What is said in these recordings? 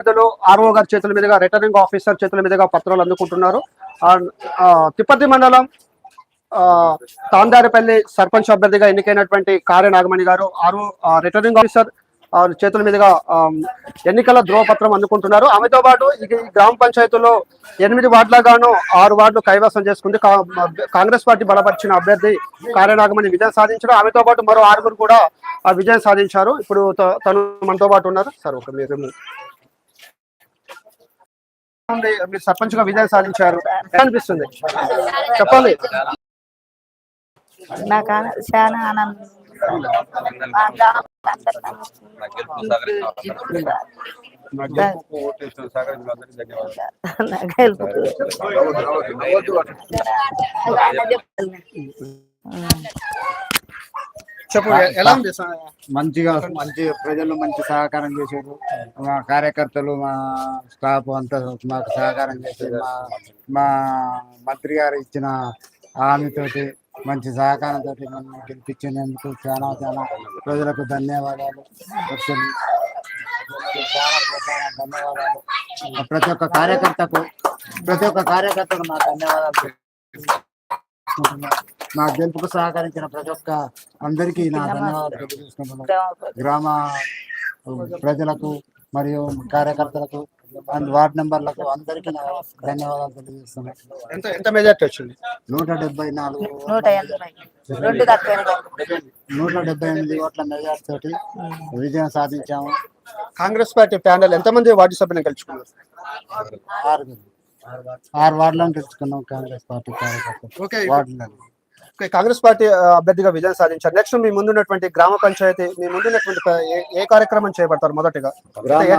పెద్దలు ఆర్ఓ గారి చేతుల మీదుగా రిటర్నింగ్ ఆఫీసర్ చేతుల మీదుగా పత్రాలు అందుకుంటున్నారు. తిప్పతి తిప్పర్తి మండలం ఆ, తాందారిపల్లి సర్పంచ్ అభ్యర్థిగా ఎన్నికైనటువంటి కార్య నాగమణి గారు ఆరు రిటర్నింగ్ ఆఫీసర్ చేతుల మీదుగా ఎన్నికల ధ్రువపత్రం అందుకుంటున్నారు. ఆమెతో పాటు ఇది ఈ గ్రామ పంచాయతీలో ఎనిమిది వార్డులగాను ఆరు వార్డులు కైవసం చేసుకుంది. కా- కాంగ్రెస్ పార్టీ బలపరిచిన అభ్యర్థి కార్య నాగమణి విజయం సాధించడం. ఆమెతో పాటు మరో ఆరుగురు కూడా విజయం సాధించారు. ఇప్పుడు త- తను మనతో పాటు ఉన్నారు. సార్ ఒక మీరు ఉంది. మీరు సర్పంచ్గా విజయం సాధించారు అనిపిస్తుంది చెప్పండి నాకు చాలా ఆనందం గ్రామం అందరికీ నాకు హెల్ప్ చెప్పు ఎలా ఉంది మంచిగా మంచి ప్రజలు మంచి సహకారం చేశారు మా కార్యకర్తలు మా స్టాఫ్ అంతా మాకు సహకారం చేశారు మా మా మంత్రి గారు ఇచ్చిన హామీతోటి మంచి సహకారంతో నన్ను గెలిపించినందుకు చాలా చాలా ప్రజలకు ధన్యవాదాలు. ధన్యవాదాలు. ప్రతి ఒక్క కార్యకర్తకు ప్రతి ఒక్క కార్యకర్తకు నా ధన్యవాదాలు. నా గెలుపుకు సహకరించిన ప్రతి ఒక్క అందరికీ నా ధన్యవాదాలు తెలియజేసుకుంటున్నాను. గ్రామ ప్రజలకు మరియు కార్యకర్తలకు అండ్ వార్డ్ మెంబర్లకు అందరికీ నా ధన్యవాదాలు తెలియజేస్తున్నాను. ఎంత మెజార్టీ వచ్చింది? నూట డెబ్బై నాలుగు నూట డెబ్బై ఎనిమిది ఓట్ల మెజార్టీ తోటి విజయం సాధించాము. కాంగ్రెస్ పార్టీ ప్యానల్ ఎంతమంది వార్డు సభ్యులను ఆరుగురు ఆరు వార్డులను గెలుచుకున్నాం కాంగ్రెస్ పార్టీ కార్యకర్తలు. వార్డులను. ఓకే, కాంగ్రెస్ పార్టీ అభ్యర్థిగా విజయం సాధించారు. నెక్స్ట్ మీ ముందున్నటువంటి గ్రామ పంచాయతీ మీ ముందున్నటువంటి ఏ- కార్యక్రమం చేపడతారు మొదటిగా?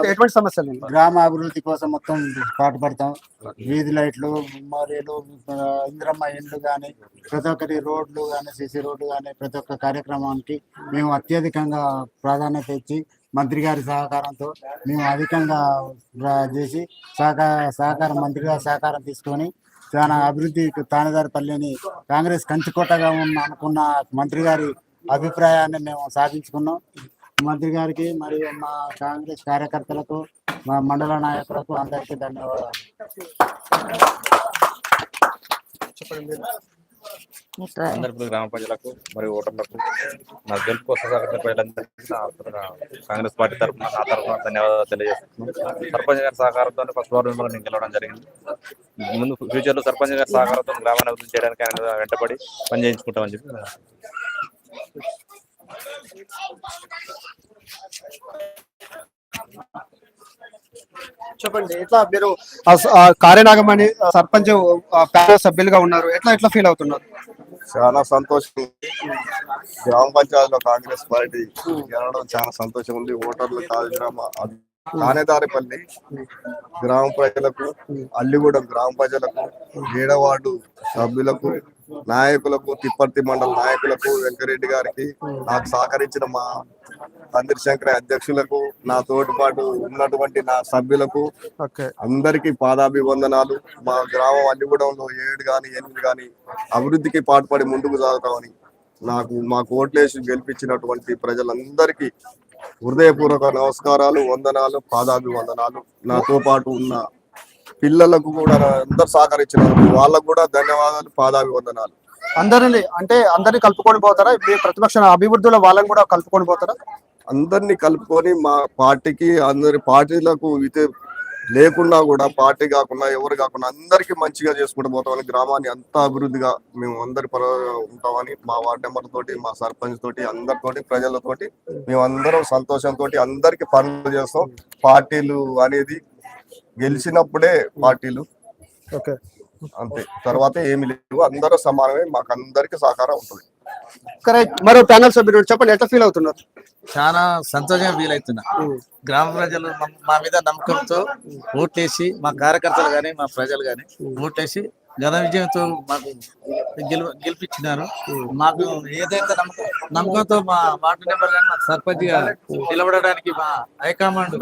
ఎటువంటి సమస్యలు? గ్రామ అభివృద్ధి కోసం మొత్తం పాటుపడతాం వీధి లైట్లు మరియు ఇందిరమ్మ ఇండ్లు కానీ ప్రతి ఒక్కటి రోడ్లు కానీ సిసి రోడ్లు కానీ ప్రతి ఒక్క కార్యక్రమానికి మేము అత్యధికంగా ప్రాధాన్యత ఇచ్చి మంత్రి గారి సహకారంతో మేము అధికంగా చేసి సహకార సహకారం మంత్రి గారి సహకారం తీసుకొని చాలా అభివృద్ధి తానేదారిపల్లిని కాంగ్రెస్ కంచుకోటగా ఉన్న అనుకున్న మంత్రి గారి అభిప్రాయాన్ని మేము సాధించుకున్నాం. మంత్రి గారికి మరియు మా కాంగ్రెస్ కార్యకర్తలకు మా మండల నాయకులకు అందరికీ ధన్యవాదాలు. అందరికీ గ్రామ ప్రజలకు మరియు ఓటర్లకు నా గెలుపు కోసం ప్రజలందరికీ కాంగ్రెస్ పార్టీ తరఫున నా తరఫున ధన్యవాదాలు తెలియజేస్తున్నాను. సర్పంచ్ గారి సహకారంతో ఫస్ట్ వార్డులో నేను గెలవడం జరిగింది. ముందు ఫ్యూచర్లో సర్పంచ్ గారి సహకారంతో గ్రామాన్ని అభివృద్ధి చేయడానికి ఆయన వెంటబడి పని చేయించుకుంటామని చెప్పి చెప్పండి ఎట్లా మీరు ఆ, సర్పంచ్ సభ్యులుగా ఉన్నారు? ఎట్లా ఎట్లా ఫీల్ అవుతున్నారు? చాలా సంతోషం ఉంది. గ్రామ పంచాయతీలో కాంగ్రెస్ పార్టీ గెలవడం చాలా సంతోషం ఉంది ఓటర్లు కాదు గ్రామ తానేదారిపల్లి గ్రామ ప్రజలకు అల్లిగూడెం గ్రామ ప్రజలకు ఏడవాడు సభ్యులకు నాయకులకు తిప్పర్తి మండల నాయకులకు వెంకరెడ్డి గారికి నాకు సహకరించిన మా తండ్రి శంకర అధ్యక్షులకు నా తోటి పాటు ఉన్నటువంటి నా సభ్యులకు అందరికీ పాదాభివందనాలు. మా గ్రామం అల్లిగూడెంలో ఏడు గాని ఎనిమిది గాని అభివృద్ధికి పాటుపడి ముందుకు సాగుతామని నాకు మా కోట్లేసి గెలిపించినటువంటి ప్రజలందరికీ హృదయపూర్వక నమస్కారాలు వందనాలు పాదాభివందనాలు. నాతో పాటు ఉన్న పిల్లలకు కూడా అందరు సహకరించినందుకు వాళ్ళకు కూడా ధన్యవాదాలు పాదాభివందనాలు. అందరిని అంటే అందరిని కలుపుకొని పోతారా? మీ ప్రతిపక్ష అభివృద్ధిలో వాళ్ళని కూడా కలుపుకొని పోతారా? అందరినీ కలుపుకొని మా పార్టీకి అందరి పార్టీలకు ఇది లేకున్నా కూడా పార్టీ కాకుండా ఎవరు కాకుండా అందరికీ మంచిగా చేసుకుంటూ పోతామని గ్రామాన్ని అంతా అభివృద్ధిగా మేము అందరి పర ఉంటామని మా వార్డు మెంబర్ తోటి మా సర్పంచ్ తోటి అందరితోటి ప్రజలతోటి మేము అందరం సంతోషంతో అందరికి పనులు చేస్తాం. పార్టీలు అనేది గెలిచినప్పుడే పార్టీలు. ఓకే. అంతే. తర్వాత ఏమి లేవు. అందరూ సమానమే. మాకు అందరికి సహకారం ఉంటుంది. కరెక్ట్. మరో ప్యానల్ సభ్యుడు చెప్పండి. ఎట్లా ఫీల్ అవుతున్నారు? చాలా సంతోషంగా ఫీల్ అవుతున్నా. గ్రామ ప్రజలు మా- మా మీద నమ్మకంతో ఓట్లేసి మా కార్యకర్తలు గాని మా ప్రజలు గాని ఓట్లేసి ఘన విజయంతో మాకు గెలు గెలిపించినారు మాకు ఏదైతే నమ్మకం నమ్మకంతో మా వార్డు నెంబర్ గాని మాకు సర్పంచ్గా నిలబడడానికి మా హైకమాండ్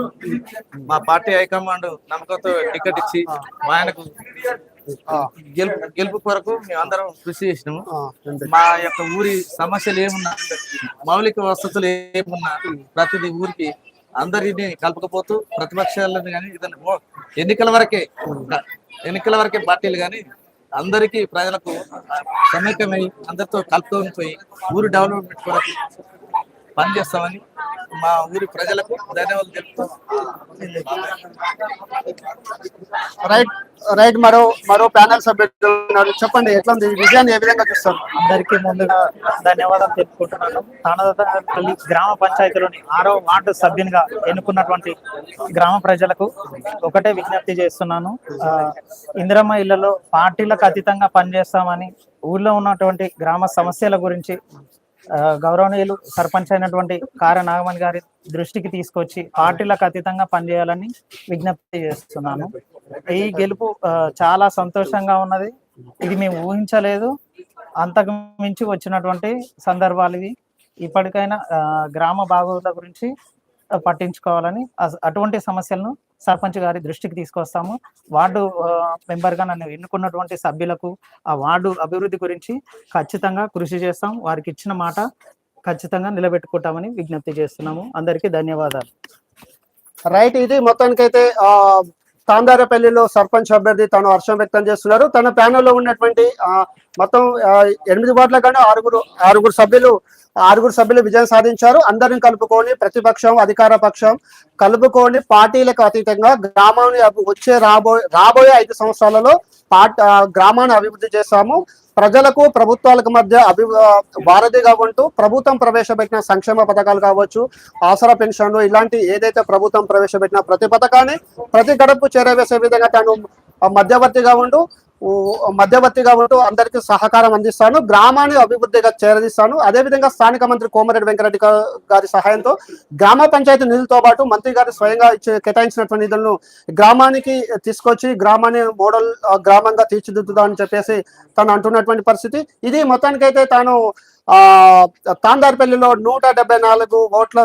మా పార్టీ హైకమాండ్ నమ్మకంతో టికెట్ ఇచ్చి మా ఆయనకు గెలుపు గెలుపు కొరకు మేము అందరం కృషి చేసినాము. మా యొక్క ఊరి సమస్యలు ఏమున్నా మౌలిక వసతులు ఏమున్నా ప్రతిదీ ఊరికి అందరినీ కలుపుకపోతూ ప్రతిపక్షాలను కానీ ఏదైనా ఓ- ఎన్నికల వరకే ఎన్నికల వరకే పార్టీలు కానీ అందరికీ ప్రజలకు సమైక్యమై అందరితో కలుపుకొని పోయి ఊరు డెవలప్మెంట్ కొరకు పనిచేస్తామని మా ఊరి ప్రజలకు ధన్యవాదాలు తెలుపుతూ. రైట్ రైట్ మరో మరో ప్యానల్ సభ్యులు ఉన్నారు చెప్పండి ఎట్లా ఉంది ఈ విజయాన్ని ఏ విధంగా చూస్తారు? అందరికీ ముందుగా ధన్యవాదాలు తెలుపుకుంటున్నాను. తానదపల్లి గ్రామ పంచాయతీలోని ఆరో వార్డు సభ్యునిగా ఎన్నుకున్నటువంటి గ్రామ ప్రజలకు ఒకటే విజ్ఞప్తి చేస్తున్నాను. ఇందిరమ్మ ఇళ్ళలో పార్టీలకు అతీతంగా పనిచేస్తామని ఊళ్ళో ఉన్నటువంటి గ్రామ సమస్యల గురించి గౌరవనీయులు సర్పంచ్ అయినటువంటి కార నాగమణి గారి దృష్టికి తీసుకొచ్చి పార్టీలకు అతీతంగా పనిచేయాలని విజ్ఞప్తి చేస్తున్నాను ఈ గెలుపు చాలా సంతోషంగా ఉన్నది. ఇది మేము ఊహించలేదు. అంతకు మించి వచ్చినటువంటి సందర్భాలు ఇవి. ఇప్పటికైనా గ్రామ బాగోగుల గురించి పట్టించుకోవాలని అటువంటి సమస్యలను సర్పంచ్ గారి దృష్టికి తీసుకొస్తాము. వార్డు మెంబర్ మెంబర్గా నన్ను ఎన్నుకున్నటువంటి సభ్యులకు ఆ వార్డు అభివృద్ధి గురించి ఖచ్చితంగా కృషి చేస్తాం. వారికి ఇచ్చిన మాట ఖచ్చితంగా నిలబెట్టుకుంటామని విజ్ఞప్తి చేస్తున్నాము. అందరికీ ధన్యవాదాలు. రైట్ ఇది మొత్తానికైతే ఆ తాందారపల్లిలో సర్పంచ్ అభ్యర్థి తను హర్షం వ్యక్తం చేస్తున్నారు. తన ప్యానెల్లో ఉన్నటువంటి మొత్తం ఎనిమిది కోట్ల కన్నా ఆరుగురు ఆరుగురు సభ్యులు ఆరుగురు సభ్యులు విజయం సాధించారు. అందరిని కలుపుకొని ప్రతిపక్షం అధికార పక్షం కలుపుకొని పార్టీలకు అతీతంగా గ్రామాన్ని అభి- వచ్చే రాబోయే రాబోయే ఐదు సంవత్సరాలలో పార్ట్ గ్రామాన్ని అభివృద్ధి చేస్తాము ప్రజలకు ప్రభుత్వాలకు మధ్య అభి వారధిగా ఉంటూ ప్రభుత్వం ప్రవేశపెట్టిన సంక్షేమ పథకాలు కావచ్చు ఆసరా పెన్షన్లు ఇలాంటి ఏదైతే ప్రభుత్వం ప్రవేశపెట్టిన ప్రతి పథకాన్ని ప్రతి గడపు చేరవేసే విధంగా తాను మధ్యవర్తిగా ఉంటూ మధ్యవర్తిగా ఉంటూ అందరికీ సహకారం అందిస్తాను. గ్రామాన్ని అభివృద్ధిగా చేరదీస్తాను. అదేవిధంగా స్థానిక మంత్రి కోమరెడ్డి వెంకరెడ్డి గారి సహాయంతో గ్రామ పంచాయతీ నిధులతో పాటు మంత్రి గారు స్వయంగా కేటాయించినటువంటి నిధులను గ్రామానికి తీసుకొచ్చి గ్రామాన్ని మోడల్ గ్రామంగా తీర్చిదిద్దుదా అని చెప్పేసి తను అంటున్నటువంటి పరిస్థితి. ఇది మొత్తానికైతే తాను ఆ తాందార్పల్లిలో నూట డెబ్బై నాలుగు ఓట్ల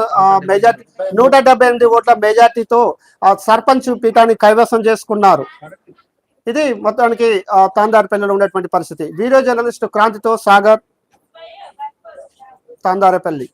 మెజార్టీ నూట డెబ్బై ఎనిమిది ఓట్ల మెజార్టీతో సర్పంచ్ పీఠాన్ని కైవసం చేసుకున్నారు. ఇది మొత్తానికి ఆ, తాందార్పల్లిలో ఉన్నటువంటి పరిస్థితి. వీడియో జర్నలిస్ట్ క్రాంతితో సాగర్ తాందారపల్లి